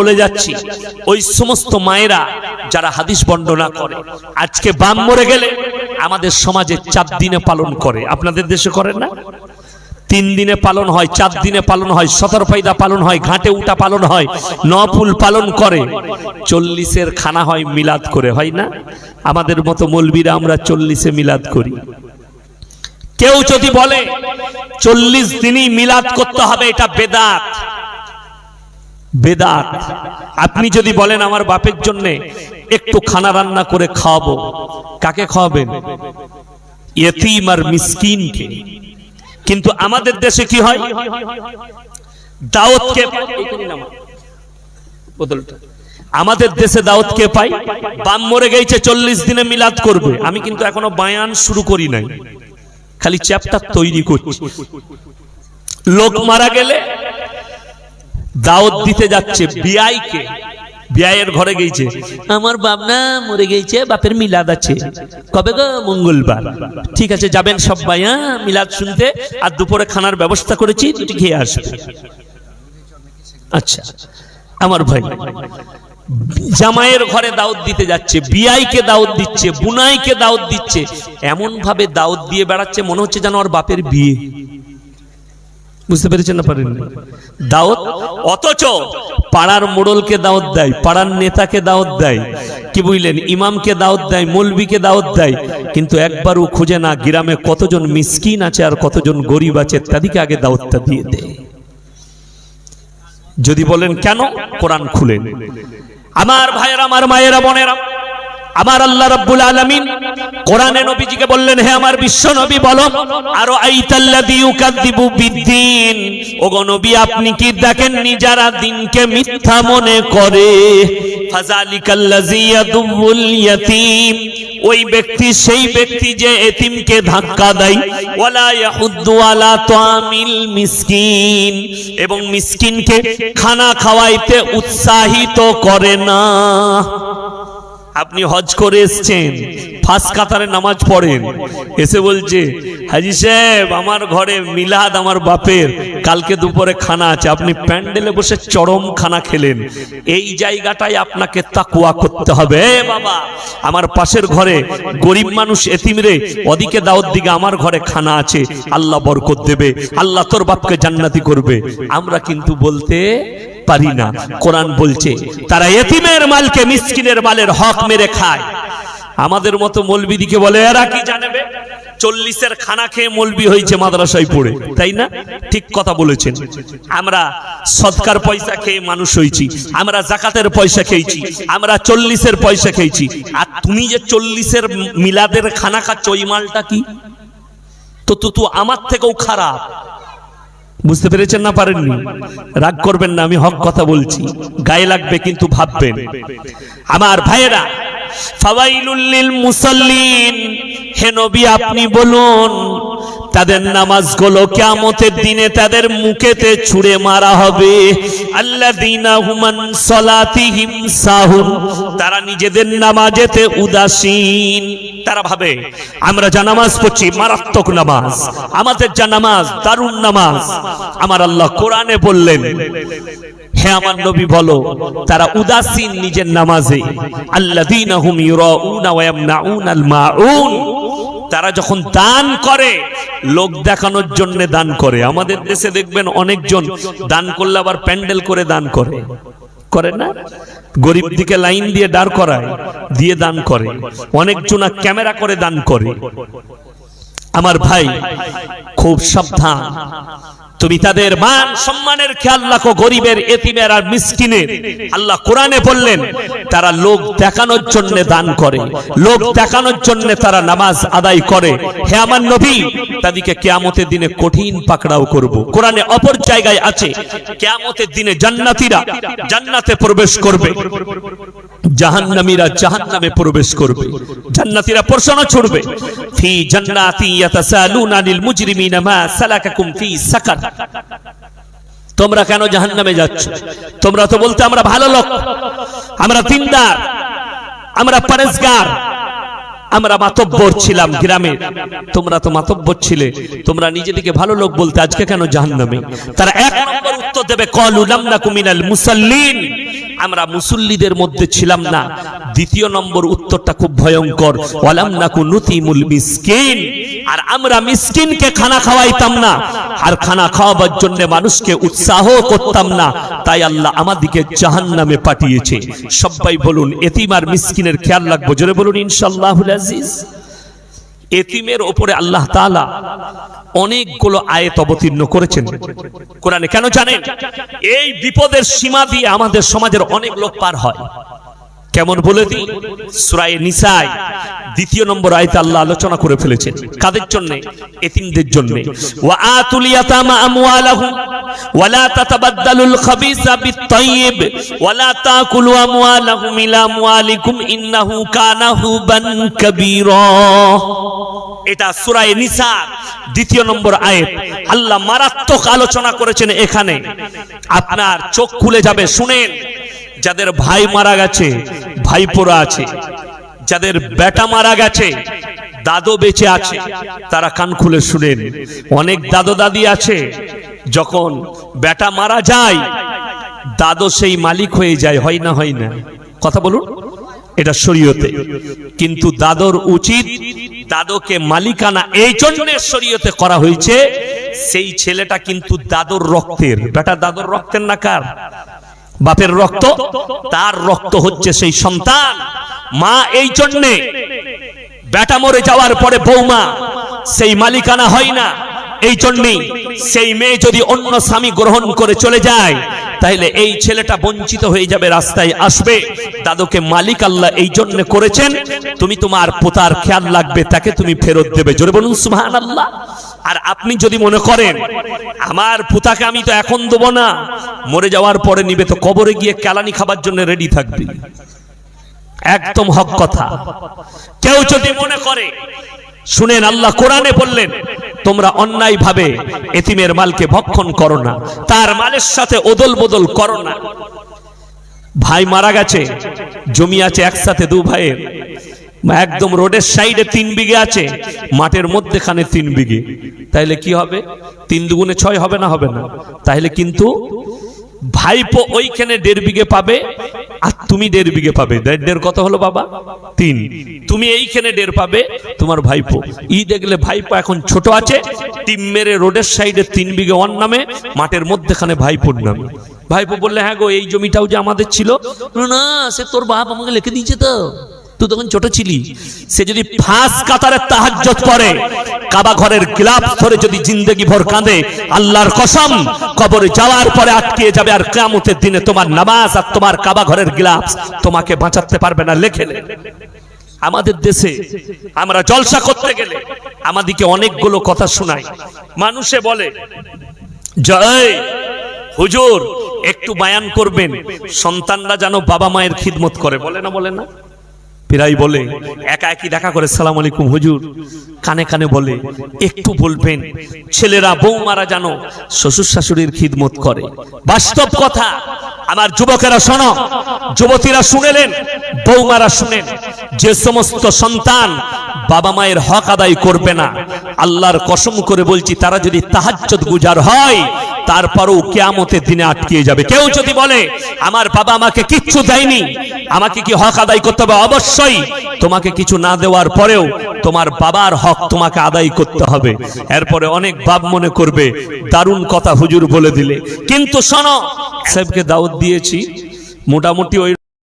বলে যাচ্ছি, ওই সমস্ত মায়েরা যারা হাদিস বর্ণনা করে, আজকে বাম মরে গেলে আমাদের সমাজে চার দিনে পালন করে। আপনাদের দেশে করেন না? তিন দিনে পালন হয়, চার দিনে পালন হয়, সতর ফাইদা পালন হয়, ঘাটে উঠা পালন হয় নফুল পালন করে। চল্লিশের খানা হয়, মিলাদ করে, হয় না? আমাদের মতো মলবিরা আমরা চল্লিশে মিলাদ করি। কেউ যদি বলে, চল্লিশ দিনই মিলাদ করতে হবে, এটা বেদাত। বেদাত। আপনি যদি বলেন আমার বাপের জন্য একটু খানা রান্না করে খাওয়াবো, কাকে খাওয়াবেন? ইয়েতিম আর মিসকিনকে। কিন্তু আমাদের দেশে কি হয়? দাওয়াতকে বোতলটা আমাদের দেশে দাওয়াত কে পাই বাম মরে গেছে, চল্লিশ দিনে মিলাদ করবে। আমি কিন্তু এখনও বায়ান শুরু করি নাই। খালি চ্যাপ্টার তৈরি করছি। লোক মারা গেলে দাওয়াত দিতে যাচ্ছে বিআইকে বিআইয়ের ঘরে গেছে আমার বাপ না মরে গেছে বাপের মিলাদ আছে। কবে গো? মঙ্গলবার। ঠিক আছে, যাবেন সবাই হ্যাঁ? মিলাদ শুনতে। আর দুপুরে খানার ব্যবস্থা করেছি দুটি খেয়ে আসবে। আচ্ছা আমার ভাই, জামাইয়ের ঘরে দাওয়াত দিতে যাচ্ছে বিআইকে দাওয়াত দিচ্ছে, বুনাইকে দাওয়াত দিচ্ছে। এমন ভাবে দাওয়াত দিয়ে বেড়াচ্ছে, মনে হচ্ছে যেন ওর বাপের বিয়ে। বুঝতে পেরেছেন না পারেন দাওয়াত অথচ পাড়ার মোড়লকে দাওয়াত দেয়, পাড়ার নেতাকে দাওয়াত দেয়। কি বুঝলেন? ইমামকে দাওয়াত দেয় মৌলবিকে দাওয়াত দেয়। কিন্তু একবারও খুঁজে না, গ্রামে কতজন মিসকিন আছে আর কতজন গরিব আছে, তাদেরকে আগে দাওয়াতটা দিয়ে দেয় যদি বলেন কেন? কোরআন খুলেন আমার ভাইয়েরা, আমার মায়েরা, বোনেরা আমার আল্লাহ রাব্বুল আলামিন কোরআনে নবীজিকে বললেন, হে আমার বিশ্ব নবী, বলো, আরও আইতাল্লাযী ইউকাযযিবু বিদ্দিন। ওগো নবী, আপনি কি দেখেননি যারা দিনকে মিথ্যা মনে করে? ফাযালিকাল্লাযী ইয়াদুল ইয়াতীম। ওই ব্যক্তি, সেই ব্যক্তি যে এতিমকে ধাক্কা দেয়। ওয়ালা ইয়াহুদ্দু আলা তামিল মিসকিন। এবং মিসকিনকে খানা খাওয়াইতে উৎসাহিত করে না। আপনি হজ করে এসছেন। ফার্স্ট কাতারে নামাজ পড়েন। এসে বলছে, হাজি সাহেব, আমার ঘরে মিলাদ আমার বাপের, কালকে দুপুরে খানা আছে, আপনি প্যান্ডেলে বসে চরম খানা খেলেন। এই জায়গাটায় আপনাকে তাকুয়া করতে হবে। বাবা, আমার পাশের ঘরে গরিব মানুষ এতিম রে, ওদিকে দাওয়াত দিকে আমার ঘরে খানা আছে, আল্লাহ বরকত দেবে, আল্লাহ তোর বাপকে জান্নাতি করবে। আমরা কিন্তু বলতে পারি না। কোরআন বলছে, তারা এতিমের মালকে মিসকিনের মালের হক মেরে খায়। আমাদের মতো মলবিদিকে বলে, এরা কি জানবে? চল্লিশের খানা খেয়ে মলবি হয়েছে মাদ্রাসায় পড়ে। তাই না? ঠিক কথা বলেছেন। আমরা সৎকার পয়সা খেয়ে মানুষ হয়েছি। আমরা জাকাতের পয়সা খেয়েছি। আমরা চল্লিশের পয়সা খেয়েছি। আর তুমি যে চল্লিশের মিলাদের খানা খাচ্ছ ওই মালটা কি? তো তো আমার থেকেও খারাপ। বুঝতে পেরেছেন না পারেননি? রাগ করবেন না, আমি হক কথা বলছি। গায়ে লাগবে কিন্তু ভাববেন। আমার ভাইয়েরা, ফাওয়াইলুল লিল মুসাল্লিন, হে নবী আপনি বলুন তাদের নামাজগুলো কিয়ামতের দিনে তাদের মুখেতে ছুঁড়ে মারা হবে। আল্লাযীনা হুমান সলাতিহিম সাহুন, তারা নিজেদের নামাজেতে উদাসীন। তারা ভাবে, আমরা যা নামাজ পড়ছি মারাত্মক নামাজ, আমাদের যা নামাজ দারুণ নামাজ। আমার আল্লাহ কোরআনে বললেন, হে আমার নবী বলো, তারা উদাসীন নিজের নামাজে। আল্লাযীনা তারা যখন দান করে, লোক দেখানোর জন্য দান করে। আমাদের দেশে দেখবেন অনেকজন দান করলে আবার প্যান্ডেল করে দান করে। করে না? গরিব দিকে লাইন দিয়ে দাঁড় করায়, দিয়ে দান করে। অনেকজন ক্যামেরা করে দান করে। আমার ভাই খুব সাবধান। তুমি তাদের মান সম্মানের খেয়াল রাখো গরিবের, এতিমের আর মিসকিনের। আল্লাহ কোরআনে বললেন, তারা লোক দেখানোর জন্য দান করে, লোক দেখানোর জন্য তারা নামাজ আদায় করে। হে আমার নবী, তাদেরকে কেয়ামতের দিনে কঠিন পাকড়াও করব। কোরআনে অপর জায়গায় আছে, কেয়ামতের দিনে জান্নাতীরা জান্নাতে প্রবেশ করবে, জাহান্নামীরা জাহান্নামে প্রবেশ করবে, জান্নাতীরা প্রশ্ন ছুড়বে ফি জান্নাতি ইয়াতাসালুনা আনিল মুজরিমিনা মা সালাকাকুম ফি সাকার। তোমরা কেন জাহান্নামে যাচ্ছ? তোমরা তো বলতে আমরা ভালো লোক। আমরা দিনদার। আমরা পরেশগার আমরা মাতব্বর ছিলাম গ্রামে। তোমরা তো মাতব্বর ছিলে। তোমরা নিজেদেরকে ভালো লোক বলতে আজকে কেন জাহান্নামে? তারা এক নম্বর উত্তর দেবে, কলু লাম নাকু মিনাল মুসাল্লিন। আমরা মুসল্লিদের মধ্যে ছিলাম না। দ্বিতীয় নম্বর উত্তরটা খুব ভয়ঙ্কর। ওয়ালাম নাকু নুতিমুল মিসকিন। আর আমরা মিসকিনকে খানা খাওয়াইতাম না। আর খানা খাওয়াবার জন্য মানুষকে উৎসাহ করতাম না। তাই আল্লাহ আমাদিকে জাহান্নামে পাঠিয়েছে। সবাই বলুন, এতিম আর মিসকিনের খেয়াল রাখব। জোরে বলুন, ইনশাআল্লাহুল আজিজ। এতিমের ওপরে আল্লাহ তাআলা অনেকগুলো আয়াত অবতীর্ণ করেছেন। কোরআনে কেন জানেন? এই বিপদের সীমা দিয়ে আমাদের সমাজের অনেক লোক পার হয়। কেমন বলে দিই? সুরায় নিসাই দ্বিতীয় নম্বর আয়তে আল্লাহ আলোচনা করে ফেলেছেন। কাদের জন্য? এতিমদের জন্য। ওয়া আতুল ইয়াতামা আমওয়ালাহুম ওয়ালা তাতাবাদদালুল খাবিসা বিত-তাইয়্যিব ওয়ালা তাকুলু আমওয়ালাহুম ইলা আমওয়ালিকুম ইন্নাহু কানা হুবান কাবীরা। এটা সুরায় নিসা, দ্বিতীয় নম্বর আয়াত। আল্লাহ মারাত্মক আলোচনা করেছেন এখানে। আপনার চোখ খুলে যাবে, শুনেন। যাদের ভাই মারা গেছে, ভাইপোরা আছে। যাদের বেটা মারা গেছে, দাদু বেঁচে আছে, তারা কান খুলে শুনেন। অনেক দাদু দাদি আছে, যখন বেটা মারা যায়, দাদু সেই মালিক হয়ে যায়, হয় না হয় না? কথা বলুন। এটা শরীয়তে। কিন্তু দাদর উচিত দাদকে মালিকানা এই জন্য শরীয়তে করা হয়েছে, সেই ছেলেটা কিন্তু দাদর রক্তের। বেটা দাদর রক্তের না কার? বাপের রক্ত? তার রক্ত হচ্ছে সেই সন্তান। মা এই জন্যে বেটা মরে যাওয়ার পরে বৌমা, সেই মালিকানা হয় না। এই জন্যই সেই মেয়ে যদি অন্য স্বামী গ্রহণ করে চলে যায় তাহলে এই ছেলেটা বঞ্চিত হয়ে যাবে, রাস্তায় আসবে। দাদুকে মালিক আল্লাহ এই জন্য করেছেন, তুমি তোমার পোতার খেয়াল লাগবে, তাকে তুমি ফেরত দেবে। জোরে বলুন সুহান আল্লাহ আর আপনি যদি মনে করেন, আমার পুতাকে আমি তো এখন দেবো না, মরে যাওয়ার পরে নিবে, তো কবরে গিয়ে কেলানি খাবার জন্য রেডি থাকবে। একদম হক কথা। কেউ যদি মনে করে, শুনেন, আল্লাহ কোরআনে বললেন তোমরা অন্যায় ভাবে এতিমের মালকে ভক্ষণ করো না। তার মালের সাথে ওদল বদল করো না। ভাই মারা গেছে, জমি আছে একসাথে দু ভাইয়ের। একদম রোডের সাইডে তিন বিঘে আছে, মাঠের মধ্যেখানে তিন বিঘে। তাইলে কি হবে? তিন দুগুণে ছয় হবে না হবে না? তাহলে কিন্তু ভাইপো ওইখানে দেড় বিঘে পাবে আর তুমি দেড় বিঘে পাবে। দেড় কত হলো বাবা? তিন। তুমি এইখানে দেড় পাবে তোমার ভাইপো। ই দেখলে ভাইপো এখন ছোট আছে, টিম মেরে রোডের সাইডে তিন বিঘে ওয়ান নামে, মাঠের মধ্যেখানে ভাইপোর নামে। ভাইপো বললে হ্যাঁ গো, এই জমিটাও যে আমাদের ছিল। না, সে তোর বাপ আমাকে লিখে দিয়েছে তো। তুই তখন ছোট ছিলি, সে যদি ফাঁস কাতারে তাহাজ্জত করে, কাবা ঘরের গ্লাভ ধরে যদি জিন্দেগি ভর কাঁদে, আল্লাহর কসম, কবরে যাওয়ার পরে আটকিয়ে যাবে আর কিয়ামতের দিনে তোমার নামাজ আর তোমার কাবা ঘরের গ্লাভস তোমাকে বাঁচাতে পারবে না। লেখে আমাদের দেশে আমরা জলসা করতে গেলে আমাদিকে অনেকগুলো কথা শোনায়। মানুষে বলে, জয়, হুজুর, একটু বায়ান করবেন, সন্তানরা যেন বাবা মায়ের খিদমত করে। বলে না বলে না। প্রায় বলে, একা একই দেখা করে, সালাম আলাইকুম হুজুর। কানে কানে বলে, একটু বলবেন, ছেলেরা বৌমারা জানো শ্বশুর শাশুড়ির খিদমত করে। বাস্তব কথা, আমার যুবকেরা শোনো, যুবতীরা শুনেলেন, বৌমারা শুনেন, যে সমস্ত সন্তান বাবা মায়ের হক আদায় করবে না। আল্লাহর কসম করে বলছি, তারা যদি তাহাজ্জত গুজার হয়, তারপরও কেয়ামতের দিনে আটকিয়ে যাবে। কেউ যদি বলে, আমার বাবা আমাকে কিচ্ছু দেয়নি, আমাকে কি হক আদায় করতে হবে? অবশ্যই। তোমাকে কিছু না দেওয়ার পরেও তোমার বাবার হক তোমাকে আদায় করতে হবে। এরপরে অনেক বাপ মনে করবে, দারুণ কথা হুজুর বলে দিলে। কিন্তু শোনো সাহেবকে দাওয়াত দিয়েছি। মোটামুটি ওই